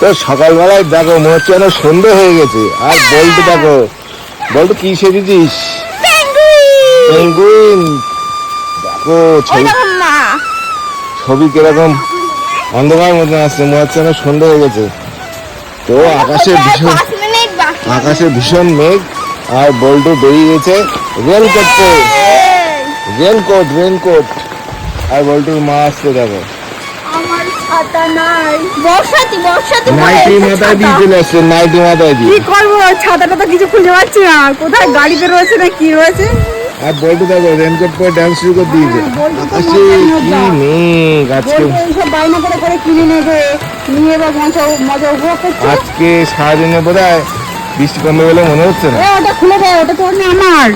তো সকালবেলায় দেখো মনে হচ্ছে যেন সন্ধে হয়ে গেছে। আর বলতে দেখো বলতো কি সেজেছিস পেঙ্গুইন দেখো ছবি ছবি কীরকম? অন্ধকার মতন আসছে মনে হচ্ছে যেন সন্ধে হয়ে গেছে। তো আকাশে ভীষণ আকাশে ভীষণ মেঘ আর বল্টু বেরিয়ে গেছে রেনকোট রেনকোট রেনকোট আর বল্টুর মা আসতে দেখো। ছাতা নাই। বর্ষাতি বর্ষাতি নাইটি মাথায় দিয়ে চলে আসছে নাইটি মাথায় দিয়ে কি করব ছাতাটা তো কিছু খুঁজে পাচ্ছি না। কোথায় গাড়িতে রয়েছে না কি রয়েছে আর বল্টু দেখো রেনকোট পরে ডান্স শুরু করে দিয়েছে। আকাশে কি মেঘ আজকে। এইসব বায়না করে করে কিনে নেবে নিয়ে এবার মজা মজা উপভোগ করছে। আজকে সারাদিনে বোধ হয় বৃষ্টি কমবে বলে মনে হচ্ছে না। ওটা খুলে দেয় ওটা তোর না আমার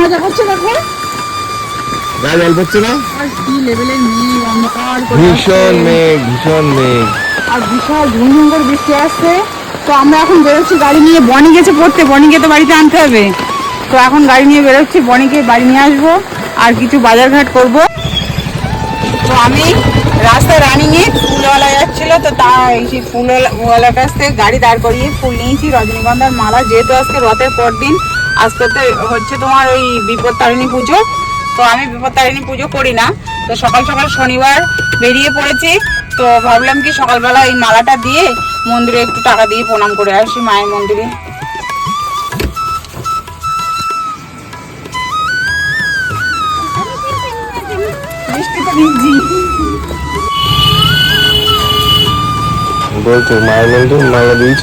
মজা করছে দেখো গায়ে জল পড়ছে না? ভীষণ মেঘ ভীষণ মেঘ। আর বিশাল ঝুমঝুম করে বৃষ্টি আসছে। তো আমরা এখন বেরোচ্ছি গাড়ি নিয়ে। বনি গেছে পড়তে। বনিকে তো বাড়িতে আনতে হবে। তো এখন গাড়ি নিয়ে বেরোচ্ছি। বনিকে বাড়ি নিয়ে আসব। আর কিছু বাজারঘাট করব। তো আমি রাস্তায় রানিং এ ফুলওয়ালা যাচ্ছিল। তো তা এই সেই ফুলওয়ালার কাছ থেকে গাড়ি দাঁড় করিয়ে ফুল নিয়েছি। রজনীগন্ধার মালা। যেহেতু আজকে রথের পর দিন আজকে তো হচ্ছে তোমার ওই বিপদ তারিণী পুজো। তো আমি বিপদ তারিণী পুজো করি না। তো সকাল সকাল শনিবার বেরিয়ে পড়েছি। তো ভাবলাম কি সকালবেলা এই মালাটা দিয়ে মন্দিরে একটু টাকা দিয়ে প্রণাম করে আসি মায়ের মন্দিরে। বলছো মায়ের মন্দির মালা দিয়েছ?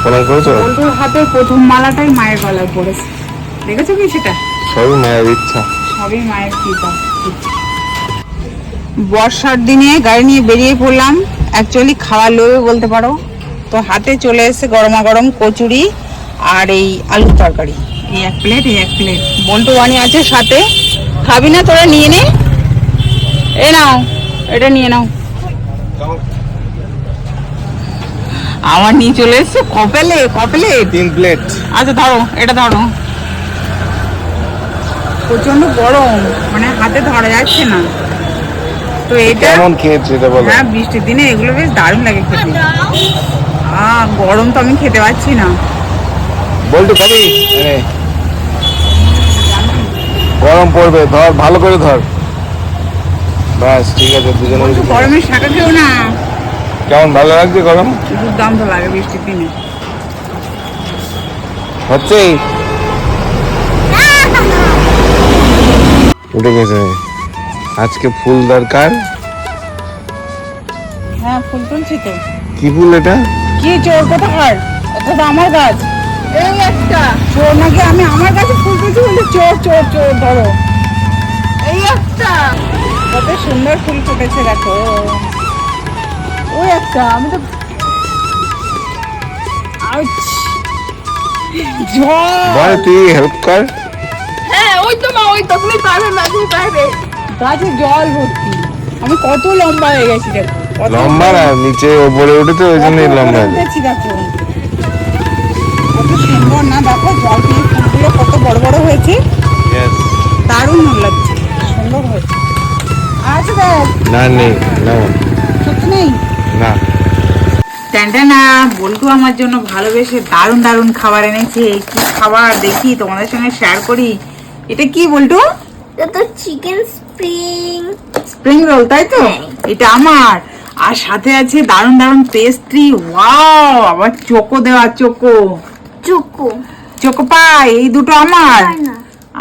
প্রণাম করেছ? বন্ধুর হাতে প্রথম মালাটাই মায়ের গলায় পড়েছে। দেখেছ কি সেটা? সবই মায়ের ইচ্ছা। সবই মায়ের কৃপা। বর্ষার দিনে গাড়ি নিয়ে বেরিয়ে পড়লাম। অ্যাকচুয়ালি খাওয়ার লোভে বলতে পারো। তো হাতে চলে এসে গরমা গরম কচুরি আর এই আলুর তরকারি। এই এক প্লেট এই এক প্লেট বল্টু বানি আছে সাথে। খাবি না তোরা নিয়ে নে। এ নাও এটা নিয়ে নাও। আমার নিয়ে চলে এসছে কপেলে কপেলে তিন প্লেট আচ্ছা ধরো এটা ধরো। প্রচণ্ড গরম মানে হাতে ধরা যাচ্ছে না। তো এটা কেমন খেয়েছে এটা বলো? হ্যাঁ বৃষ্টির দিনে এগুলো বেশ দারুণ লাগে খেতে। আহ গরম তো আমি খেতে পাচ্ছি না। বল্টু খাবি? গরম পড়বে ধর ভালো করে ধর। ব্যাস ঠিক আছে দুজনে গরমের শাখা খেও না। কেমন ভালো লাগছে গরম? দুর্দান্ত লাগে বৃষ্টির দিনে। হচ্ছে উঠে গেছে। আজকে ফুল দরকার? হ্যাঁ ফুল তুলছি তো। কি ফুল এটা? কি চোর কোথাকার এটা তো আমার গাছ। এই একটা। চোর নাকি? আমি আমার কাছে ফুল তুলছি বলছি চোর চোর চোর ধরো। এই একটা। কত সুন্দর ফুল ফুটেছে দেখো। ওই একটা আমি তো বল তুই হেল্প কর। হ্যাঁ ওই তো মা ওই তো তুমি পারবে মা তুমি পারবে। গাছে জল ভর্তি। আমি কত লম্বা হয়ে গেছি দেখো কত লম্বা না নিচে ওপরে উঠেছে ওই জন্যই লম্বা। উঠেছি দেখো। কত সুন্দর না দেখো জল দিয়ে ফুলগুলো কত বড় বড় হয়েছে। দারুণ লাগছে সুন্দর হয়েছে। আচ্ছা দেখ না নেই না। সত্যি নেই? না। ট্যান্টানা বল্টু আমার জন্য ভালোবেসে দারুণ দারুণ খাবার এনেছে। কি খাবার দেখি তোমাদের সঙ্গে শেয়ার করি। এটা কি বল্টু? এটা চিকেন স্প্রিং স্প্রিং রোল তাই তো? এটা আমার। আর সাথে আছে দারুণ দারুণ পেস্ট্রি ওয়াও আবার চোকো দেওয়া চোকো চোকো চোকো পাই এই দুটো আমার।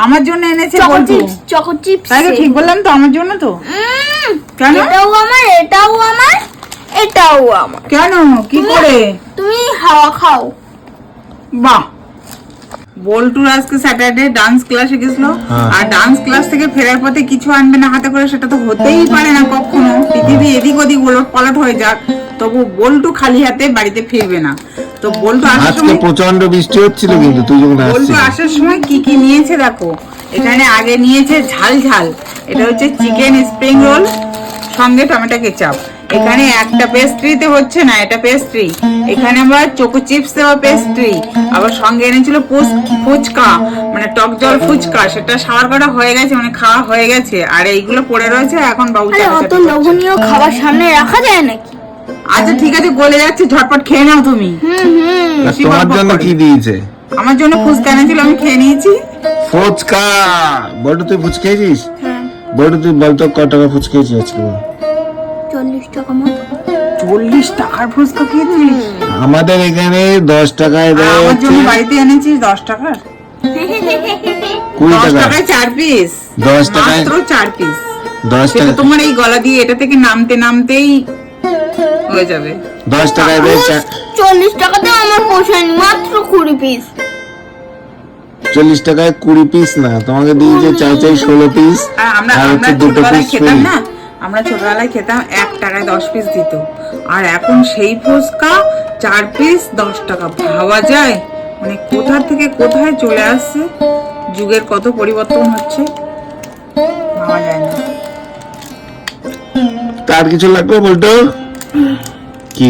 আমার জন্য এনেছে চিপস চকো চিপস তাই তো ঠিক বললাম তো আমার জন্য তো? কেন? এটাও আমার এটাও আমার এটাও আমার। কেন? কি করে? তুমি হাওয়া খাও। বাহ! বল্টুর আজকে স্যাটারডে ডান্স ক্লাসে গেছিল। আর ডান্স ক্লাস থেকে ফেরার পথে কিছু আনবে না হাতে করে সেটা তো হতেই পারে না কখনো। পৃথিবী এদিক ওদিক ওলট পালট হয়ে যাক তবু বল্টু খালি হাতে বাড়িতে ফিরবে না। তো বল্টু আসার সময় প্রচণ্ড বৃষ্টি হচ্ছিল কিন্তু তুই যখন বল্টু আসার সময় কি কি নিয়েছে দেখো? এখানে আগে নিয়েছে ঝাল ঝাল। এটা হচ্ছে চিকেন স্প্রিং রোল সঙ্গে টমেটো কেচাপ এখানে একটা পেস্ট্রিতে হচ্ছে না এটা পেস্ট্রি এখানে আবার চোকো চিপস দেওয়া পেস্ট্রি আবার সঙ্গে এনেছিল পুস- ফুচকা মানে টক জল ফুচকা সেটা সাবার করা হয়ে গেছে মানে খাওয়া হয়ে গেছে। আর এইগুলো পড়ে রয়েছে এখন বাবু আরে অত। লোভনীয় খাবার সামনে রাখা যায় নাকি? আচ্ছা ঠিক আছে গলে যাচ্ছে ঝটপট খেয়ে নাও তুমি। হুম হুম। তোমার জন্য কি দিয়েছে? আমার জন্য ফুচকা এনেছিল আমি খেয়ে নিয়েছি। ফুচকা! বল্টু তুই ফুচকেছিস হ্যাঁ। বল্টু তুই বলতো ক টাকা ফুচকেছি আজকে? বল? চল্লিশ টাকা মতো। চল্লিশ টাকার ফুচকা খেয়েছিস? আমাদের এখানে দশ টাকায় আর দেয় আমার জন্য বাড়িতে এনেছিস দশ টাকার? কুড়ি টাকায়। চার পিস দশ টাকায় মাত্র চার পিস দশ টাকা তোমার এই গলা দিয়ে এটা থেকে নামতে নামতেই হয়ে যাবে। দশ টাকায় দেয় চল্লিশ টাকাতে আমার পোষায়নি মাত্র কুড়ি পিস চল্লিশ টাকায় কুড়ি পিস না তোমাকে দিয়েছে চাই চাই ষোলো পিস আর আমরা হচ্ছে দুটো পিস খেতাম না? আমরা ছোটবেলায় খেতাম এক টাকায় দশ পিস দিত। আর এখন সেই ফুচকা চার পিস দশ টাকা। ভাবা যায়? মানে কোথা থেকে কোথায় চলে আসছে? যুগের কত পরিবর্তন হচ্ছে? ভাবা যায় না। তার কিছু লাগবে বলতো? কি?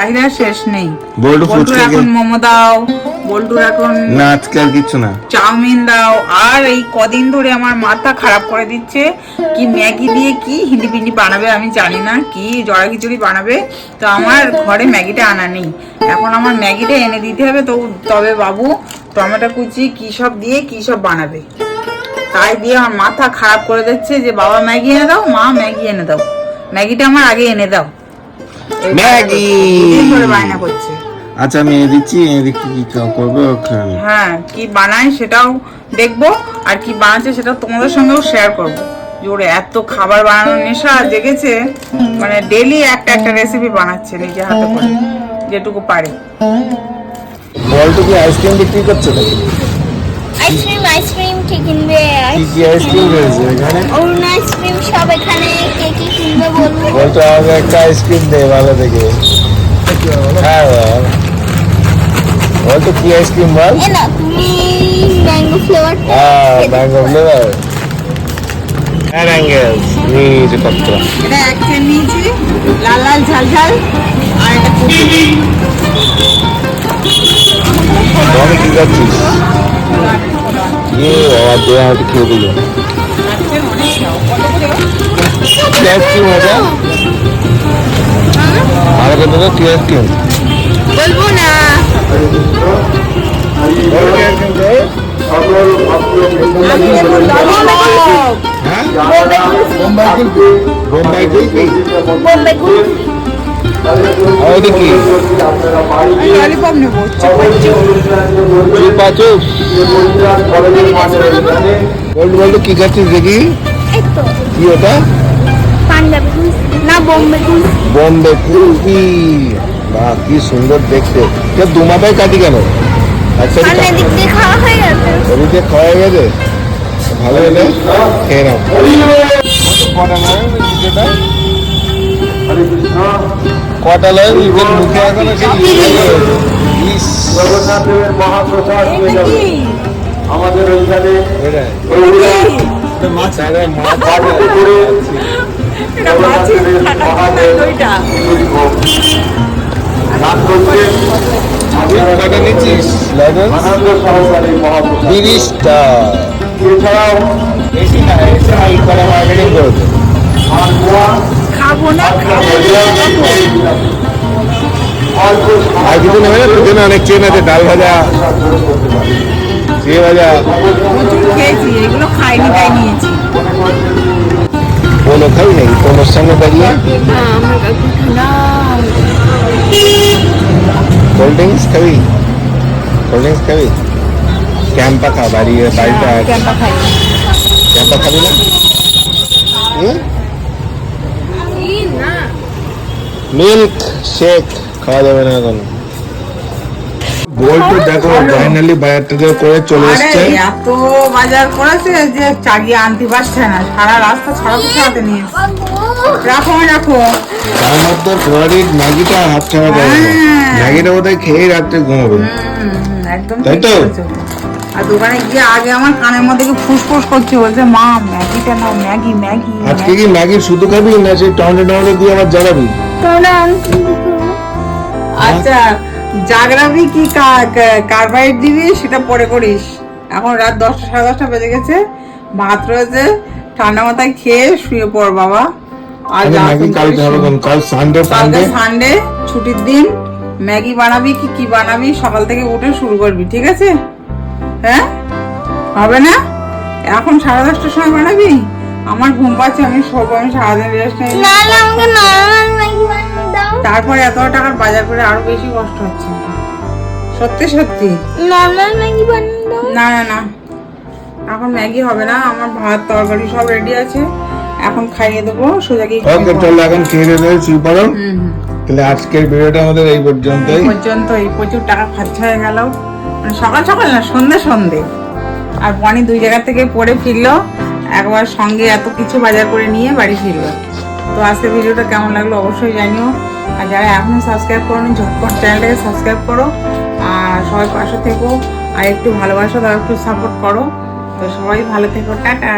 চাহিদা শেষ নেই। বল্টু ফুচকা এখন মোমো দাও বল্টুর এখন না আজকে আর কিচ্ছু না। চাউমিন দাও। আর এই কদিন ধরে আমার মাথা খারাপ করে দিচ্ছে। কি ম্যাগি দিয়ে কি হিন্দি পিন্ডি বানাবে আমি জানি না কি জড়া খিচুড়ি বানাবে। তো আমার ঘরে ম্যাগিটা আনা নেই। এখন আমার ম্যাগিটা এনে দিতে হবে। তো তবে বাবু টমেটো কুচি কি সব দিয়ে কি সব বানাবে? তাই দিয়ে আমার মাথা খারাপ করে দিচ্ছে যে বাবা ম্যাগি এনে দাও মা ম্যাগি এনে দাও। ম্যাগিটা আমার আগে এনে দাও। ম্যাগি! করছে? আচ্ছা আমি এনে দিচ্ছি এনে কি করবে ওখানে? হ্যাঁ কি বানায় সেটাও দেখব আর কি বানাচ্ছে সেটাও তোমাদের সঙ্গেও শেয়ার করব। যে ওর এত খাবার বানানোর নেশা জেগেছে মানে ডেলি একটা একটা রেসিপি বানাচ্ছে নিজে হাতে করে যেটুকু পারে। বল্টু কি আইসক্রিম বিক্রি করছে আইসক্রিম আইসক্রিম কি কিনবে কি কি আইসক্রিম রয়েছে এখানে? অরুণ আইসক্রিম সব এখানে কে কি কিনবে বলব বলতো আমাকে একটা আইসক্রিম দে ভালো দেখে। হ্যাঁ বল। বলতো কি আইসক্রিম বল? না তুমি ম্যাঙ্গো ফ্লেভার হ্যাঁ ম্যাঙ্গো ফ্লেভার হ্যাঁ কতটা। এটা লাল লাল ঝাল ঝাল আর এটা বল কি করছিস? ইয়ে বাবা দে আমাকে খেয়ে দিল হ্যাঁ বোম্বাই ওটা কি ললিপপ নেব কি খাচ্ছিস দেখি কি ওটা না বোম্বে কুলফি বম্বে কুলফি বাহ কি সুন্দর দেখতে কে দু মাথায় কাটি কেন খাওয়া হয়ে গেছে খাওয়া হয়ে গেছে ভালো হলে খেয়ে নাও কটা লাগে যেটা কটা লাগে নিজের মুখে এখনও মহাপ্রসাদ হয়ে যাবে। আমাদের ওইখানে তিরিশটা। এছাড়াও বেশি না মার্কেটিং করবে আর গোয়া। খাব না আর কিছু নেবে না পিছনে অনেক চেন আছে ডাল ভাজা চিড়ে ভাজা খেয়েছি এগুলো খাইনি তাই নিয়েছি। কোনো খাই নাকি তোমার সঙ্গে দাঁড়িয়ে কোল্ড ড্রিঙ্কস খাবি? কোল্ড ড্রিঙ্কস খাবি? ক্যাম্পা খা বাড়ি আছে ক্যাম্পা খাই ক্যাম্পা খাবি না? মিল্ক শেক খাওয়া যাবে না এখন। বলতো দেখো ফাইনালি বাজারটা দিয়ে করে চলে এসছে। এত বাজার করেছে যে চাগিয়ে আনতে পারছে না। সারা রাস্তা ছড়াতে ছড়াতে নিয়ে রাখো রাখো। তার মধ্যে ফেভারিট ম্যাগিটা হাত ছাড়া হ্যাঁ। ম্যাগিটা বোধহয় খেয়ে রাত্রে ঘুমাবে। একদম তাই তো? আর দোকানে গিয়ে আগে আমার কানের মধ্যে কি ফুসফুস করছে বলছে মা ম্যাগিটা নাও ম্যাগি ম্যাগি আজকে কি ম্যাগি। শুধু খাবি না সেই টমেটো টমেটো দিয়ে আবার জ্বালাবি? আচ্ছা জাগরাবি কি কার্বাইড দিবি? সেটা পরে করিস। এখন রাত দশটা সাড়ে দশটা বেজে গেছে। ভাত রয়েছে। ঠান্ডা মাথায় খেয়ে শুয়ে পড় বাবা। আর কোন? কাল সানডে সানডে ছুটির দিন। ম্যাগি বানাবি কি কি বানাবি? সকাল থেকে উঠে শুরু করবি ঠিক আছে? হ্যাঁ? হবে না? এখন সাড়ে দশটার সময় বানাবি? আমার ঘুম পাচ্ছে আমি শোবো আমি সারাদিন রেস্ট নেই না না আমাকে নরমাল ম্যাগি বানিয়ে দাও। তারপরে এত টাকার বাজার করে আরও বেশি কষ্ট হচ্ছে সত্যি সত্যি? নরমাল ম্যাগি বানিয়ে দাও। না না না। এখন ম্যাগি হবে না আমার ভাত তরকারি সব রেডি আছে। এখন খাইয়ে দেবো সোজা গিয়ে ওকে। চল এখন খেয়ে দিয়ে শুয়ে পড়ো তাহলে আজকের ভিডিওটা আমাদের এই পর্যন্তই। এই পর্যন্ত এই প্রচুর টাকা খরচা হয়ে গেল। মানে সকাল সকাল না সন্ধে সন্ধে আর বনি দুই জায়গা থেকে পড়ে ফিরলো। একবার সঙ্গে এত কিছু বাজার করে নিয়ে বাড়ি ফিরবে তো আজকের ভিডিওটা কেমন লাগল অবশ্যই জানিও। আর যারা এখনও সাবস্ক্রাইব করো ঝটপট চ্যানেলটাকে সাবস্ক্রাইব করো। আর সবাই পাশে থেকো। আর একটু ভালোবাসা দাও একটু সাপোর্ট করো। তো সবাই ভালো থেকো, টাটা।